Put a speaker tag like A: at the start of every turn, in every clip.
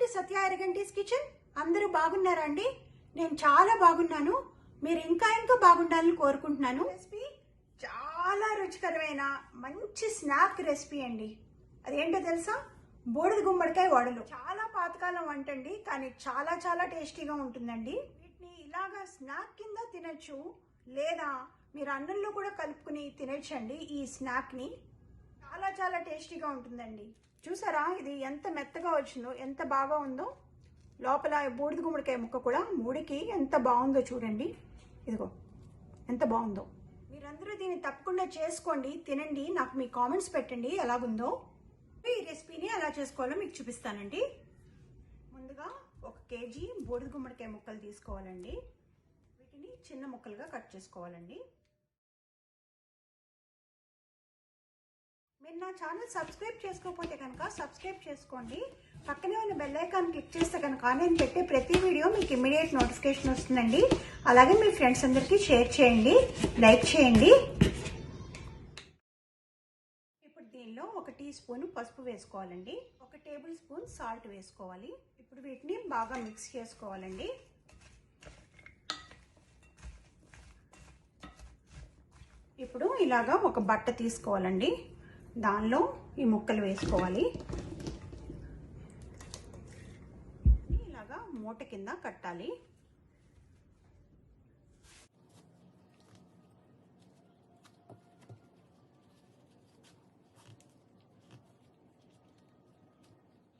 A: To Satya ఎరగంటీస్ kitchen? అందరూ బాగున్నారా అండి? నేను చాలా బాగున్నాను. మీరు ఇంకా ఇంకా బాగుండాలని కోరుకుంటున్నాను. రెసిపీ చాలా రుచికరమైన మంచి స్నాక్ రెసిపీ అండి. అదేంటో తెలుసా? బూడిద గుమ్మడికాయ వడలు. చాలా పాతకాలం వంట అండి కానీ చాలా చాలా టేస్టీగా ఉంటుందండి. వీటిని ఇలాగా స్నాక్ కింద తినచ్చు లేదా మీరు అన్నంలో కూడా కలుపుకుని తినచ్చండి ఈ స్నాక్ని చాలా చాలా టేస్టీగా ఉంటుందండి. చూసారా? ఇది ఎంత మెత్తగా వచ్చిందో ఎంత బాగా ఉందో. లోపల బూడిద గుమ్మడికాయ ముక్క కూడా ముడికి ఎంత బాగుందో చూడండి. ఇదిగో ఎంత బాగుందో. మీరందరూ దీన్ని తప్పకుండా చేసుకోండి తినండి. నాకు మీ కామెంట్స్ పెట్టండి ఎలాగుందో. ఈ రెసిపీని ఎలా చేసుకోవాలో మీకు చూపిస్తానండి. ముందుగా ఒక కేజీ బూడిద గుమ్మడికాయ ముక్కలు తీసుకోవాలండి. వీటిని చిన్న ముక్కలుగా కట్ చేసుకోవాలండి. మీరు నా ఛానల్ సబ్స్క్రైబ్ చేసుకోకపోతే కనుక సబ్స్క్రైబ్ చేసుకోండి. పక్కనే ఉన్న బెల్ ఐకాన్ క్లిక్ చేస్తే కనుక నేను పెట్టే ప్రతి వీడియో మీకు ఇమ్మీడియట్ నోటిఫికేషన్ వస్తుందండి. అలాగే మీ ఫ్రెండ్స్ అందరికీ షేర్ చేయండి లైక్ చేయండి. ఇప్పుడు దీనిలో ఒక టీ స్పూన్ పసుపు వేసుకోవాలండి. ఒక టేబుల్ స్పూన్ సాల్ట్ వేసుకోవాలి. ఇప్పుడు వీటిని బాగా మిక్స్ చేసుకోవాలండి. ఇప్పుడు ఇలాగా ఒక బట్ట తీసుకోవాలండి. దానిలో ఈ ముక్కలు వేసుకోవాలి. ఇలాగా మూట కింద కట్టాలి.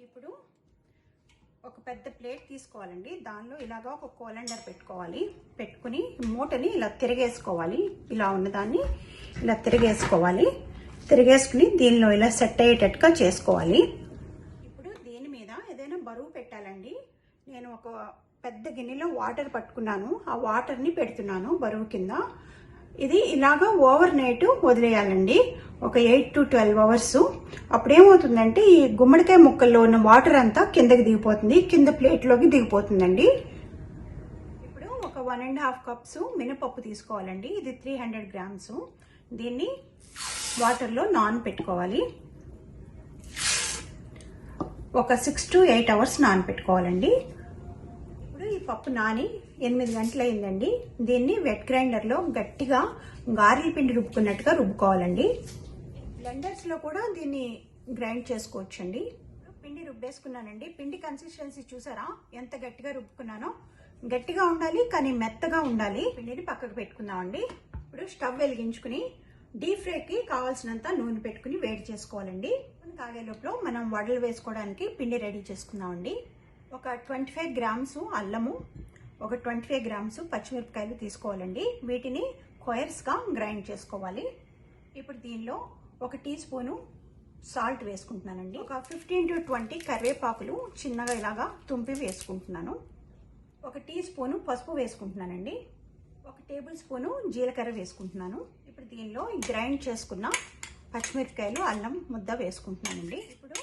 A: ఇప్పుడు ఒక పెద్ద ప్లేట్ తీసుకోవాలండి. దానిలో ఇలాగా ఒక కోలండర్ పెట్టుకోవాలి. పెట్టుకుని మూటని ఇలా తిరిగేసుకోవాలి. ఇలా ఉన్నదాన్ని ఇలా తిరిగేసుకోవాలి. తిరిగేసుకుని దీనిలో ఇలా సెట్ అయ్యేటట్టుగా చేసుకోవాలి. ఇప్పుడు దీని మీద ఏదైనా బరువు పెట్టాలండి. నేను ఒక పెద్ద గిన్నెలో వాటర్ పట్టుకున్నాను. ఆ వాటర్ని పెడుతున్నాను బరువు కింద. ఇది ఇలాగా ఓవర్ నైట్ వదిలేయాలండి. ఒక ఎయిట్ టు ట్వెల్వ్ అవర్స్. అప్పుడేమవుతుందంటే ఈ గుమ్మడికాయ ముక్కల్లో ఉన్న వాటర్ అంతా కిందకి దిగిపోతుంది. కింద ప్లేట్లోకి దిగిపోతుందండి. ఇప్పుడు ఒక వన్ అండ్ హాఫ్ కప్స్ మినపప్పు తీసుకోవాలండి. ఇది త్రీ హండ్రెడ్ గ్రామ్స్. దీన్ని వాటర్లో నాన్ పెట్టుకోవాలి. ఒక సిక్స్ టు ఎయిట్ అవర్స్ నాన్ పెట్టుకోవాలండి. ఇప్పుడు ఈ పప్పు నాని ఎనిమిది గంటలు అయిందండి దీన్ని వెట్ గ్రైండర్లో గట్టిగా గారెల పిండి రుబ్బుకున్నట్టుగా రుబ్బుకోవాలండి. బ్లెండర్స్లో కూడా దీన్ని గ్రైండ్ చేసుకోవచ్చండి. పిండి రుబ్బేసుకున్నానండి. పిండి కన్సిస్టెన్సీ చూసారా? ఎంత గట్టిగా రుబ్బుకున్నానో. గట్టిగా ఉండాలి కానీ మెత్తగా ఉండాలి. పిండిని పక్కకు పెట్టుకుందామండి. ఇప్పుడు స్టవ్ వెలిగించుకుని డీప్ ఫ్రైకి కావాల్సినంత నూనె పెట్టుకుని వేడి చేసుకోవాలండి. నూనె కాగే లోపల మనం వడలు వేసుకోవడానికి పిండి రెడీ చేసుకుందామండి. ఒక ట్వంటీ ఫైవ్ గ్రామ్స్ అల్లము ఒక ట్వంటీ ఫైవ్ గ్రామ్స్ పచ్చిమిరపకాయలు తీసుకోవాలండి. వీటిని కొయర్స్గా గ్రైండ్ చేసుకోవాలి. ఇప్పుడు దీనిలో ఒక టీ స్పూను సాల్ట్ వేసుకుంటున్నానండి. ఒక ఫిఫ్టీన్ టు ట్వంటీ కరివేపాకులు చిన్నగా ఇలాగా తుంపి వేసుకుంటున్నాను. ఒక టీ స్పూను పసుపు వేసుకుంటున్నానండి. ఒక టేబుల్ స్పూను జీలకర్ర వేసుకుంటున్నాను. ఇప్పుడు దీనిలో గ్రైండ్ చేసుకున్న పచ్చిమిరపకాయలు అల్లం ముద్ద వేసుకుంటున్నానండి. ఇప్పుడు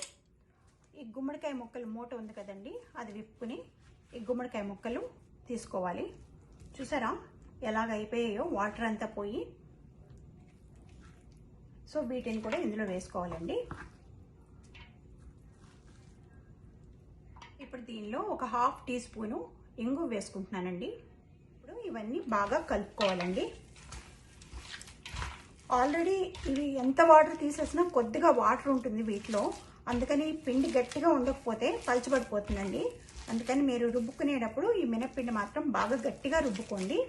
A: ఈ గుమ్మడికాయ ముక్కలు మూట ఉంది కదండి అది విప్పుకుని ఈ గుమ్మడికాయ ముక్కలు తీసుకోవాలి. చూసారా ఎలాగ అయిపోయాయో? వాటర్ అంతా పోయి. సో వీటిని కూడా ఇందులో వేసుకోవాలండి. ఇప్పుడు దీనిలో ఒక హాఫ్ టీ స్పూను ఇంగు వేసుకుంటున్నానండి. ఇప్పుడు ఇవన్నీ బాగా కలుపుకోవాలండి. ఆల్రెడీ ఇవి ఎంత వాటర్ తీసేసినా కొద్దిగా వాటర్ ఉంటుంది వీటిలో. అందుకని పిండి గట్టిగా ఉండకపోతే పలచబడిపోతుందండి. అందుకని మీరు రుబ్బుకునేటప్పుడు ఈ మినప్పిండి మాత్రం బాగా గట్టిగా రుబ్బుకోండి.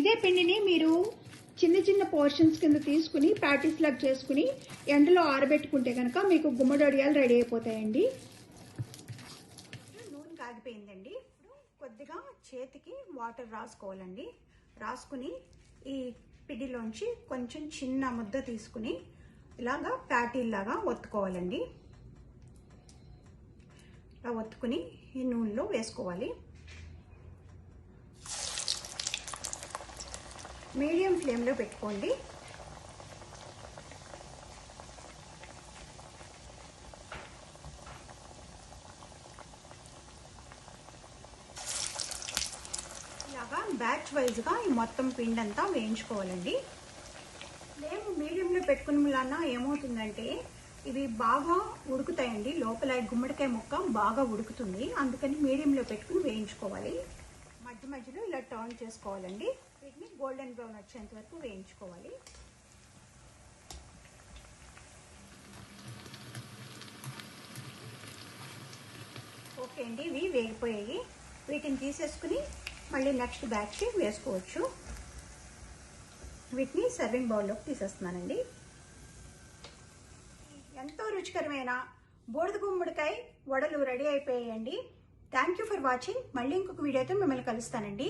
B: ఇదే పిండిని మీరు చిన్న చిన్న పోర్షన్స్ కింద తీసుకుని ప్యాటీస్ లాగా చేసుకుని ఎండలో ఆరబెట్టుకుంటే కనుక మీకు గుమ్మడొడియాలు రెడీ అయిపోతాయండి
A: నూనె కాగిపోయిందండి ఇప్పుడు కొద్దిగా చేతికి వాటర్ రాసుకోవాలండి. రాసుకుని ఈ పిండిలోంచి కొంచెం చిన్న ముద్ద తీసుకుని ఇలాగా ప్యాటీల్లాగా ఒత్తుకోవాలండి. ఇలా ఒత్తుకుని ఈ నూనెలో వేసుకోవాలి. మీడియం ఫ్లేమ్లో పెట్టుకోండి ఇలాగా బ్యాచ్ వైజ్గా ఈ మొత్తం పిండి అంతా వేయించుకోవాలండి. మేము మీడియంలో పెట్టుకున్న వలన ఏమవుతుందంటే ఇవి బాగా ఉడుకుతాయండి. లోపల గుమ్మడికాయ ముక్క బాగా ఉడుకుతుంది. అందుకని మీడియంలో పెట్టుకుని వేయించుకోవాలి. మధ్య మధ్యలో ఇలా టర్న్ చేసుకోవాలండి. వీటిని గోల్డెన్ బ్రౌన్ వచ్చేంత వరకు వేయించుకోవాలి. ఓకే అండి ఇవి వేగిపోయాయి. వీటిని తీసేసుకుని మళ్ళీ నెక్స్ట్ బ్యాచ్కి వేసుకోవచ్చు. వీటిని సర్వింగ్ బౌల్లోకి తీసేస్తున్నానండి. ఎంతో రుచికరమైన బూడిద గుమ్మడికాయ వడలు రెడీ అయిపోయాయండి. థ్యాంక్ యూ ఫర్ వాచింగ్ మళ్ళీ ఇంకొక వీడియోతో మిమ్మల్ని కలుస్తానండి.